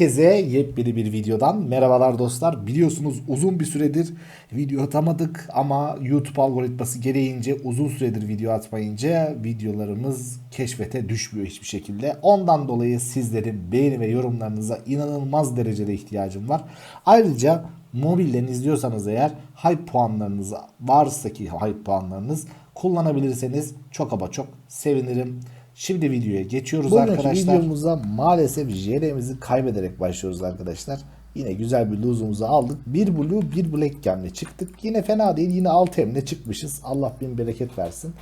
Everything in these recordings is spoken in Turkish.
Herkese yepyeni bir videodan merhabalar dostlar. Biliyorsunuz uzun bir süredir video atamadık ama YouTube algoritması gereğince uzun süredir video atmayınca videolarımız keşfete düşmüyor hiçbir şekilde. Ondan dolayı sizlerin beğeni ve yorumlarınıza inanılmaz derecede ihtiyacım var. Ayrıca mobilden izliyorsanız eğer hype puanlarınız varsa ki hype puanlarınız kullanabilirseniz çok ama çok sevinirim. Şimdi videoya geçiyoruz Bugünkü arkadaşlar. videomuza maalesef JR'mizi kaybederek başlıyoruz arkadaşlar. Yine güzel bir lose'umuzu aldık. Bir blue bir black gemle çıktık. Yine fena değil yine 6 emle çıkmışız. Allah bin bereket versin.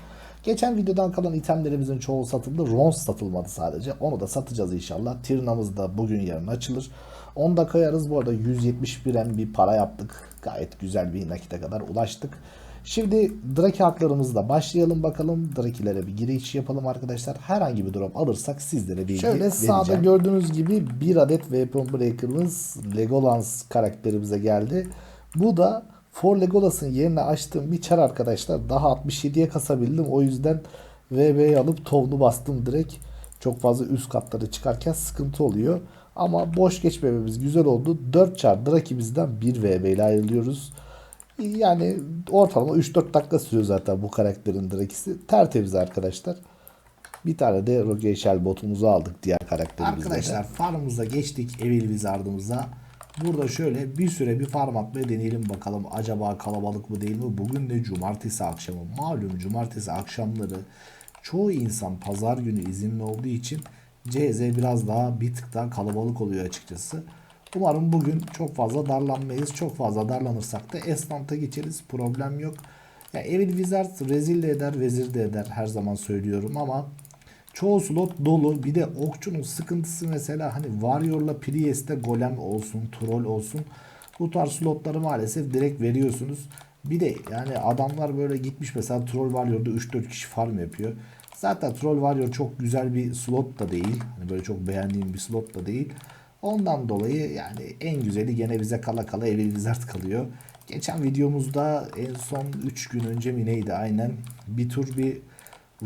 Geçen videodan kalan itemlerimizin çoğu satıldı. Rons satılmadı sadece. Onu da satacağız inşallah. Tirnamız da bugün yarın açılır. Onu da koyarız. Bu arada 171 em bir para yaptık. Gayet güzel bir nakite kadar ulaştık. Şimdi Draki haklarımızla başlayalım bakalım. Draki'lere bir giriş yapalım arkadaşlar. Herhangi bir drop alırsak sizlere bilgi Şöyle vereceğim. sağda gördüğünüz gibi bir adet Weapon Breaker'ımız Legolas karakterimize geldi. Bu da For Legolas'ın yerine açtığım bir çar arkadaşlar. Daha 67'ye kasabildim. O yüzden VB'yi alıp tovunu bastım direkt. Çok fazla üst katları çıkarken sıkıntı oluyor. Ama boş geçmememiz güzel oldu. 4 çar Draki'mizden 1 VB ile ayrılıyoruz. Yani ortalama 3-4 dakika sürüyor zaten bu karakterin Draki'si. Tertemiz arkadaşlar. Bir tane de Rogue Shell botumuzu aldık diğer karakterimizde. de. Arkadaşlar farmımıza geçtik Evil Wizard'ımıza. Burada şöyle bir süre bir farm atmaya deneyelim bakalım. Acaba kalabalık mı değil mi? Bugün de cumartesi akşamı. Malum cumartesi akşamları çoğu insan pazar günü izinli olduğu için CZ biraz daha bir tık daha kalabalık oluyor açıkçası. Umarım bugün çok fazla darlanmayız. Çok fazla darlanırsak da Esnant'a geçeriz. Problem yok. Ya Evil Wizard rezil de eder, vezir de eder her zaman söylüyorum ama Çoğu slot dolu. Bir de okçunun sıkıntısı mesela hani Warrior'la Priest'te golem olsun, troll olsun. Bu tarz slotları maalesef direkt veriyorsunuz. Bir de yani adamlar böyle gitmiş mesela Troll Warrior'da 3-4 kişi farm yapıyor. Zaten Troll Warrior çok güzel bir slot da değil. Hani böyle çok beğendiğim bir slot da değil. Ondan dolayı yani en güzeli gene bize kala kala Evil Wizard kalıyor. Geçen videomuzda en son 3 gün önce mi neydi aynen bir tur bir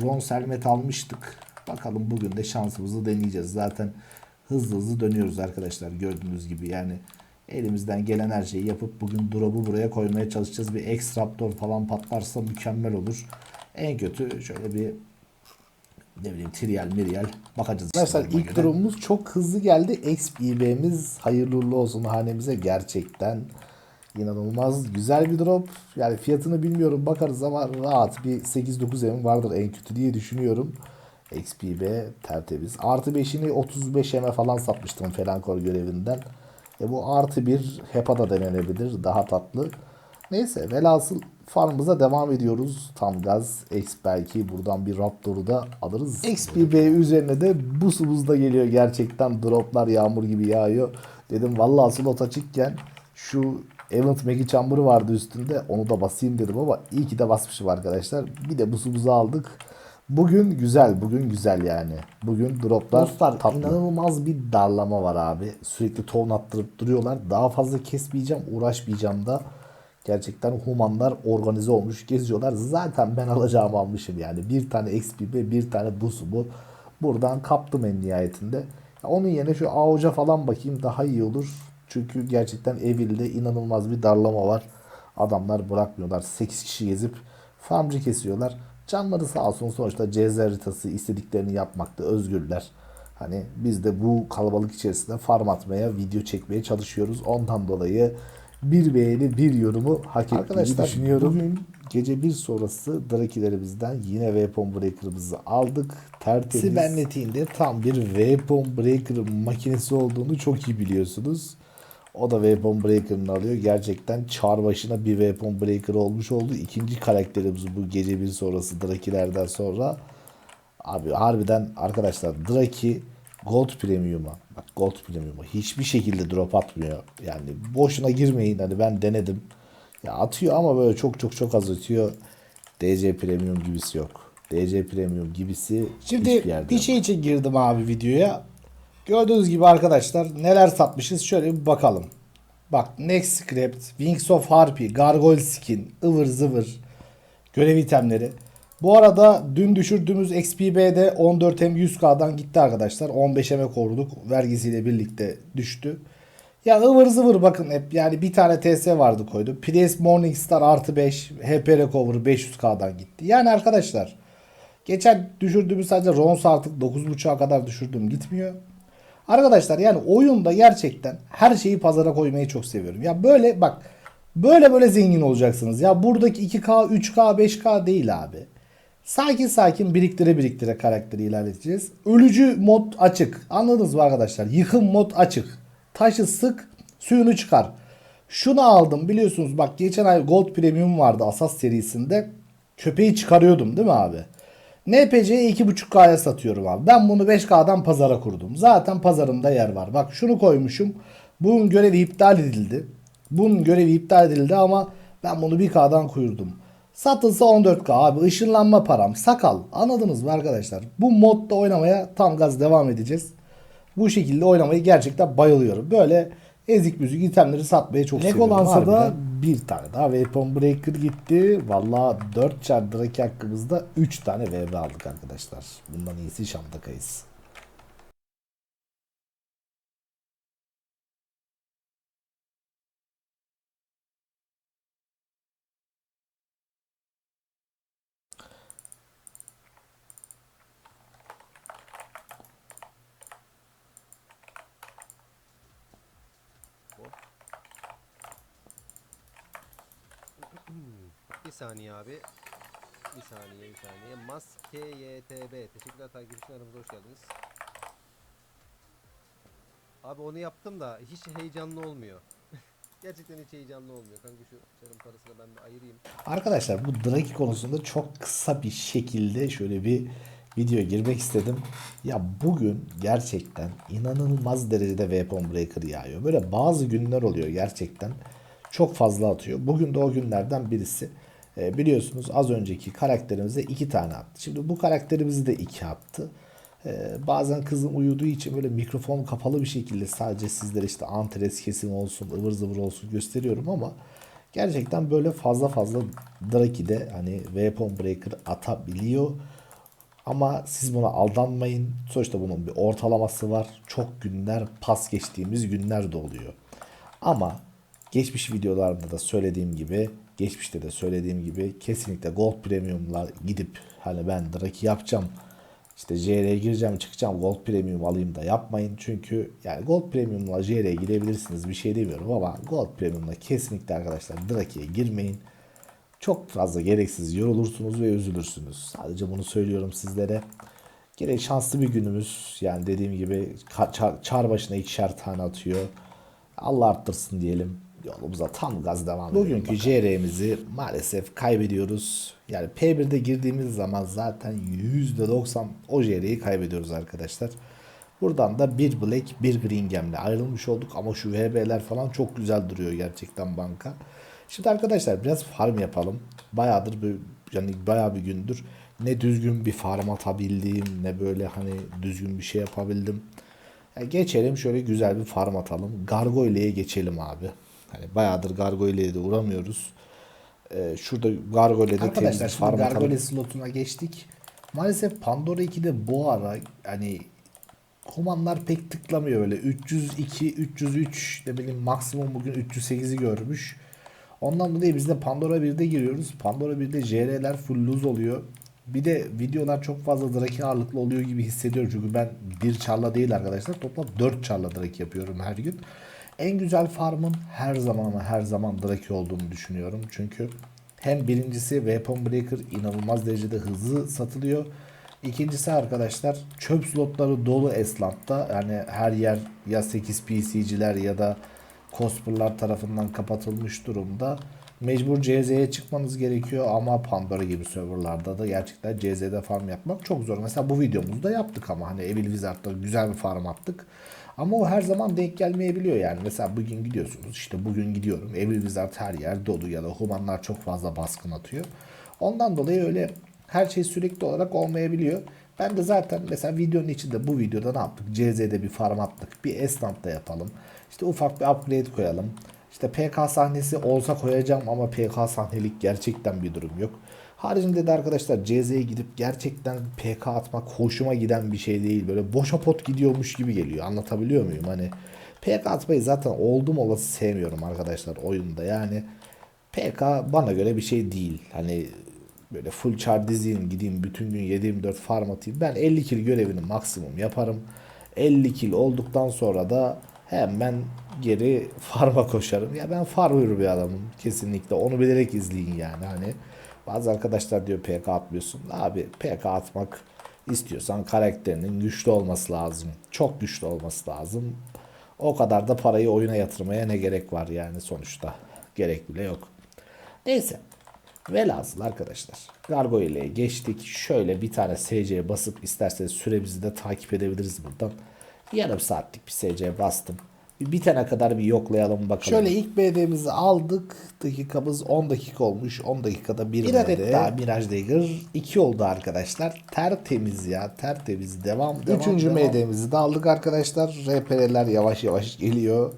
Ron Selmet almıştık. Bakalım bugün de şansımızı deneyeceğiz. Zaten hızlı hızlı dönüyoruz arkadaşlar gördüğünüz gibi. Yani elimizden gelen her şeyi yapıp bugün drop'u buraya koymaya çalışacağız. Bir X-Raptor falan patlarsa mükemmel olur. En kötü şöyle bir ne bileyim trial mirial bakacağız. işte Arkadaşlar duruma ilk göre. durumumuz çok hızlı geldi. XBB'miz hayırlı uğurlu olsun hanemize gerçekten inanılmaz güzel bir drop. Yani fiyatını bilmiyorum bakarız ama rahat bir 8-9 em vardır en kötü diye düşünüyorum. XPB tertemiz. Artı 5'ini 35 eme falan satmıştım Felankor görevinden. E bu artı bir HEPA da denenebilir. Daha tatlı. Neyse velhasıl farmımıza devam ediyoruz. Tam gaz. X belki buradan bir Raptor'u da alırız. XPB üzerine de bu da geliyor gerçekten. Droplar yağmur gibi yağıyor. Dedim vallahi slot açıkken şu Event Megi Chamber'ı vardı üstünde. Onu da basayım dedim ama iyi ki de basmışım arkadaşlar. Bir de bu aldık. Bugün güzel, bugün güzel yani. Bugün droplar Dostlar, tatlı. inanılmaz bir darlama var abi. Sürekli ton attırıp duruyorlar. Daha fazla kesmeyeceğim, uğraşmayacağım da. Gerçekten humanlar organize olmuş, geziyorlar. Zaten ben alacağımı almışım yani. Bir tane XPB, bir tane busu bu. Buradan kaptım en nihayetinde. Onun yerine şu AOC'a falan bakayım daha iyi olur. Çünkü gerçekten Evil'de inanılmaz bir darlama var. Adamlar bırakmıyorlar. 8 kişi gezip farmcı kesiyorlar. Canları sağ olsun sonuçta CZ haritası istediklerini yapmakta özgürler. Hani biz de bu kalabalık içerisinde farm atmaya, video çekmeye çalışıyoruz. Ondan dolayı bir beğeni, bir yorumu hak ettiğini Arkadaşlar, düşünüyorum. Bugün gece bir sonrası Drakilerimizden yine Weapon Breaker'ımızı aldık. Tertemiz. Sibernetiğin de tam bir Weapon Breaker makinesi olduğunu çok iyi biliyorsunuz. O da Weapon Breaker'ını alıyor. Gerçekten çar başına bir Weapon Breaker olmuş oldu. İkinci karakterimiz bu gece bir sonrası Drakilerden sonra. Abi harbiden arkadaşlar Draki Gold Premium'a bak Gold Premium'a hiçbir şekilde drop atmıyor. Yani boşuna girmeyin hani ben denedim. Ya atıyor ama böyle çok çok çok az atıyor. DC Premium gibisi yok. DC Premium gibisi Şimdi bir yok. şey için girdim abi videoya. Gördüğünüz gibi arkadaşlar neler satmışız şöyle bir bakalım. Bak Next Script, Wings of Harpy, Gargoyle Skin, ıvır zıvır görev itemleri. Bu arada dün düşürdüğümüz XPB'de 14M 100K'dan gitti arkadaşlar. 15M'e koruduk. Vergisiyle birlikte düştü. Ya ıvır zıvır bakın hep yani bir tane TS vardı koydu. Prius Morningstar artı 5 HP Recover 500K'dan gitti. Yani arkadaşlar geçen düşürdüğümüz sadece Rons artık 9.5'a kadar düşürdüm gitmiyor. Arkadaşlar yani oyunda gerçekten her şeyi pazara koymayı çok seviyorum. Ya böyle bak böyle böyle zengin olacaksınız. Ya buradaki 2K, 3K, 5K değil abi. Sakin sakin biriktire biriktire karakteri ilerleteceğiz. Ölücü mod açık. Anladınız mı arkadaşlar? Yıkım mod açık. Taşı sık, suyunu çıkar. Şunu aldım biliyorsunuz bak geçen ay Gold Premium vardı Asas serisinde. Köpeği çıkarıyordum değil mi abi? NPC'yi 2.5K'ya satıyorum abi. Ben bunu 5K'dan pazara kurdum. Zaten pazarımda yer var. Bak şunu koymuşum. Bunun görevi iptal edildi. Bunun görevi iptal edildi ama ben bunu 1K'dan kurdum. Satılsa 14K abi. Işınlanma param. Sakal. Anladınız mı arkadaşlar? Bu modda oynamaya tam gaz devam edeceğiz. Bu şekilde oynamayı gerçekten bayılıyorum. Böyle ezik müzik itemleri satmayı çok seviyorum. Legolas'a da bir tane daha Weapon Breaker gitti. Valla 4 çar Drake hakkımızda 3 tane VV aldık arkadaşlar. Bundan iyisi Şam'dakayız. Bir saniye abi. Bir saniye, bir saniye. Maske YTB. Teşekkürler takip için aramıza hoş geldiniz. Abi onu yaptım da hiç heyecanlı olmuyor. Gerçekten hiç heyecanlı olmuyor. Kanka şu çarın parasını ben bir ayırayım. Arkadaşlar bu Drake konusunda çok kısa bir şekilde şöyle bir video girmek istedim. Ya bugün gerçekten inanılmaz derecede Weapon Breaker yağıyor. Böyle bazı günler oluyor gerçekten. Çok fazla atıyor. Bugün de o günlerden birisi. Ee, biliyorsunuz az önceki karakterimize iki tane attı. Şimdi bu karakterimizi de iki attı. Ee, bazen kızım uyuduğu için böyle mikrofon kapalı bir şekilde sadece sizlere işte antres kesim olsun, ıvır zıvır olsun gösteriyorum ama gerçekten böyle fazla fazla Draki'de hani Weapon Breaker atabiliyor. Ama siz buna aldanmayın. Sonuçta bunun bir ortalaması var. Çok günler pas geçtiğimiz günler de oluyor. Ama geçmiş videolarda da söylediğim gibi geçmişte de söylediğim gibi kesinlikle Gold Premium'lar gidip hani ben Draki yapacağım işte JR'ye gireceğim çıkacağım Gold Premium alayım da yapmayın. Çünkü yani Gold Premium'la JR'ye girebilirsiniz bir şey demiyorum ama Gold Premium'la kesinlikle arkadaşlar Draki'ye girmeyin. Çok fazla gereksiz yorulursunuz ve üzülürsünüz. Sadece bunu söylüyorum sizlere. Gerek şanslı bir günümüz. Yani dediğim gibi çar, çar başına ikişer tane atıyor. Allah arttırsın diyelim. Yolumuza tam gaz devam edelim. Bugünkü JR'mizi maalesef kaybediyoruz. Yani P1'de girdiğimiz zaman zaten %90 o JR'yi kaybediyoruz arkadaşlar. Buradan da bir Black bir Green Gem'le ayrılmış olduk ama şu VB'ler falan çok güzel duruyor gerçekten banka. Şimdi arkadaşlar biraz farm yapalım. Bayağıdır bir, yani bayağı bir gündür ne düzgün bir farm atabildim ne böyle hani düzgün bir şey yapabildim. Ya geçelim şöyle güzel bir farm atalım. Gargoyle'ye geçelim abi. Hani bayağıdır Gargoyle'ye de uğramıyoruz. Ee, şurada Gargoyle'de temiz bir farm. Gargoyle slotuna geçtik. Maalesef Pandora 2'de bu ara hani komanlar pek tıklamıyor öyle. 302, 303 ne bileyim maksimum bugün 308'i görmüş. Ondan dolayı biz de Pandora 1'de giriyoruz. Pandora 1'de JR'ler full lose oluyor. Bir de videolar çok fazla Draki ağırlıklı oluyor gibi hissediyorum. Çünkü ben bir çarla değil arkadaşlar. Toplam 4 çarla Draki yapıyorum her gün. En güzel farmın her zaman ama her zaman Draki olduğunu düşünüyorum. Çünkü hem birincisi Weapon Breaker inanılmaz derecede hızlı satılıyor. İkincisi arkadaşlar çöp slotları dolu Esland'da. Yani her yer ya 8 PC'ciler ya da Cosplay'lar tarafından kapatılmış durumda. Mecbur CZ'ye çıkmanız gerekiyor ama Pandora gibi serverlarda da gerçekten CZ'de farm yapmak çok zor. Mesela bu videomuzda yaptık ama hani Evil Wizard'da güzel bir farm attık. Ama o her zaman denk gelmeyebiliyor yani. Mesela bugün gidiyorsunuz işte bugün gidiyorum. Evil Wizard her yer dolu ya da humanlar çok fazla baskın atıyor. Ondan dolayı öyle her şey sürekli olarak olmayabiliyor. Ben de zaten mesela videonun içinde bu videoda ne yaptık? CZ'de bir farm attık. Bir Esnaf'ta yapalım. İşte ufak bir upgrade koyalım. İşte PK sahnesi olsa koyacağım ama PK sahnelik gerçekten bir durum yok. Haricinde de arkadaşlar CZ'ye gidip gerçekten PK atmak hoşuma giden bir şey değil. Böyle boşa pot gidiyormuş gibi geliyor. Anlatabiliyor muyum? Hani PK atmayı zaten oldum olası sevmiyorum arkadaşlar oyunda. Yani PK bana göre bir şey değil. Hani böyle full char dizeyim gideyim bütün gün 7-24 farm atayım. Ben 50 kill görevini maksimum yaparım. 50 kill olduktan sonra da hemen geri farma koşarım. Ya ben farmer bir adamım kesinlikle. Onu bilerek izleyin yani hani. Bazı arkadaşlar diyor PK atmıyorsun. Abi PK atmak istiyorsan karakterinin güçlü olması lazım. Çok güçlü olması lazım. O kadar da parayı oyuna yatırmaya ne gerek var yani sonuçta. Gerek bile yok. Neyse. Velhasıl arkadaşlar. Gargo ile geçtik. Şöyle bir tane SC basıp isterseniz süremizi de takip edebiliriz buradan. Yarım saatlik bir SC bastım. Bir bitene kadar bir yoklayalım bakalım. Şöyle ilk BD'mizi aldık. Dakikamız 10 dakika olmuş. 10 dakikada bir, Bir adet daha Mirage Dagger 2 oldu arkadaşlar. Tertemiz ya. Tertemiz. Devam devam Üçüncü devam. MD'mizi de aldık arkadaşlar. RP'ler yavaş yavaş geliyor.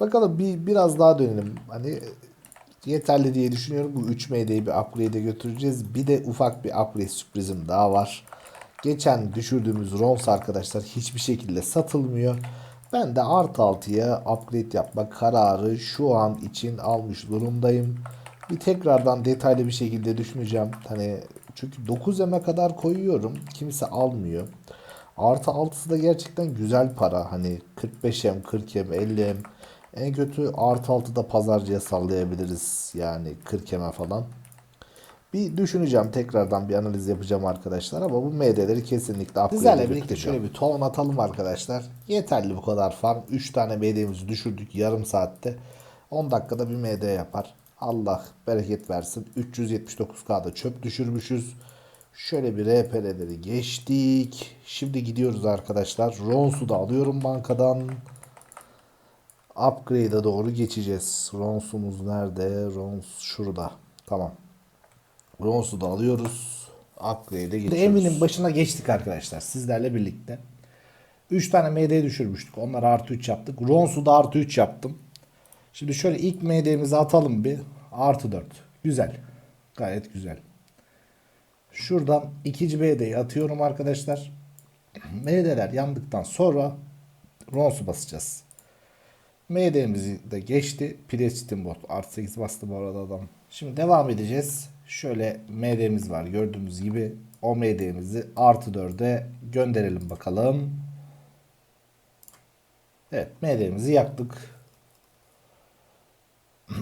Bakalım bir biraz daha dönelim. Hani yeterli diye düşünüyorum. Bu 3 MD'yi bir upgrade'e götüreceğiz. Bir de ufak bir upgrade sürprizim daha var. Geçen düşürdüğümüz ROMS arkadaşlar hiçbir şekilde satılmıyor. Ben de artı 6'ya upgrade yapma kararı şu an için almış durumdayım. Bir tekrardan detaylı bir şekilde düşüneceğim. Hani çünkü 9M'e kadar koyuyorum. Kimse almıyor. Artı 6'sı da gerçekten güzel para. Hani 45M, 40M, 50M. En kötü artı 6'da pazarcıya sallayabiliriz. Yani 40M'e falan. Bir düşüneceğim. Tekrardan bir analiz yapacağım arkadaşlar. Ama bu MD'leri kesinlikle Sizlerle birlikte şöyle bir ton atalım arkadaşlar. Yeterli bu kadar farm. 3 tane MD'mizi düşürdük yarım saatte. 10 dakikada bir MD yapar. Allah bereket versin. 379K'da çöp düşürmüşüz. Şöyle bir RP'leri geçtik. Şimdi gidiyoruz arkadaşlar. Rons'u da alıyorum bankadan. Upgrade'e doğru geçeceğiz. Rons'umuz nerede? Rons şurada. Tamam. Rons'u da alıyoruz. Upgrade'e geçiyoruz. Emin'in başına geçtik arkadaşlar sizlerle birlikte. 3 tane MD düşürmüştük. Onları artı 3 yaptık. Rons'u da artı 3 yaptım. Şimdi şöyle ilk MD'mizi atalım bir. Artı 4. Güzel. Gayet güzel. Şuradan ikinci MD'yi atıyorum arkadaşlar. MD'ler yandıktan sonra Rons'u basacağız. MD'mizi de geçti. Preston bot. Artı 8 bastı bu arada adam. Şimdi devam edeceğiz. Şöyle MD'miz var gördüğünüz gibi. O MD'mizi artı 4'e gönderelim bakalım. Evet MD'mizi yaktık.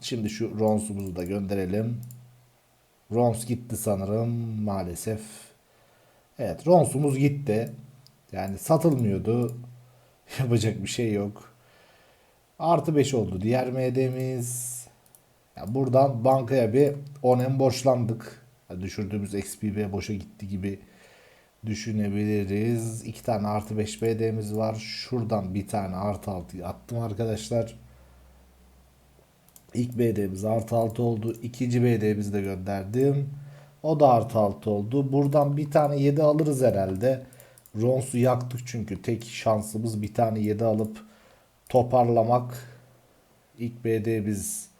Şimdi şu Rons'umuzu da gönderelim. Rons gitti sanırım maalesef. Evet Rons'umuz gitti. Yani satılmıyordu. Yapacak bir şey yok. Artı 5 oldu diğer MD'miz. Ya buradan bankaya bir 10M borçlandık. Ya düşürdüğümüz XPB boşa gitti gibi düşünebiliriz. İki tane artı 5 BD'miz var. Şuradan bir tane artı 6 attım arkadaşlar. İlk BD'miz artı 6 oldu. İkinci BD'mizi de gönderdim. O da artı 6 oldu. Buradan bir tane 7 alırız herhalde. Rons'u yaktık çünkü tek şansımız bir tane 7 alıp toparlamak. İlk BD'miz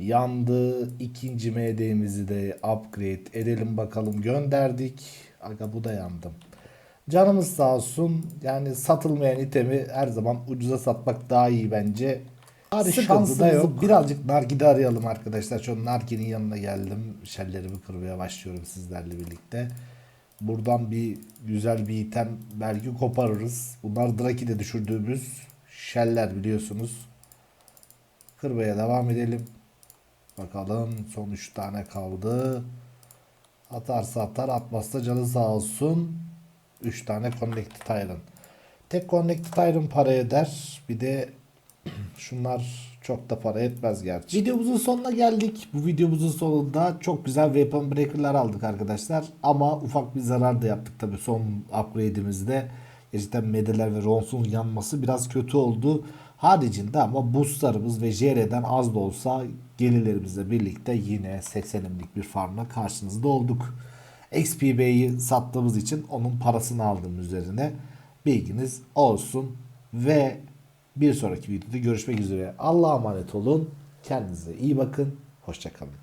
yandı. İkinci MD'mizi de upgrade edelim bakalım. Gönderdik. Aga bu da yandım. Canımız sağ olsun. Yani satılmayan itemi her zaman ucuza satmak daha iyi bence. Bari Sıkıntı da yok. birazcık nargile arayalım arkadaşlar. Şu nargilenin yanına geldim. Şellerimi kırmaya başlıyorum sizlerle birlikte. Buradan bir güzel bir item belki koparırız. Bunlar Draki'de düşürdüğümüz şeller biliyorsunuz. Kırmaya devam edelim. Bakalım son 3 tane kaldı. Atarsa atar atmazsa canı sağ olsun. 3 tane Connected Iron. Tek Connected Iron para eder. Bir de şunlar çok da para etmez gerçi. Videomuzun sonuna geldik. Bu videomuzun sonunda çok güzel weapon breaker'lar aldık arkadaşlar. Ama ufak bir zarar da yaptık tabi son upgrade'imizde. Gerçekten medeler ve Rons'un yanması biraz kötü oldu. Haricinde ama boostlarımız ve JR'den az da olsa gelirlerimizle birlikte yine 80'imlik bir farmla karşınızda olduk. XPB'yi sattığımız için onun parasını aldım üzerine. Bilginiz olsun. Ve bir sonraki videoda görüşmek üzere. Allah'a emanet olun. Kendinize iyi bakın. Hoşçakalın.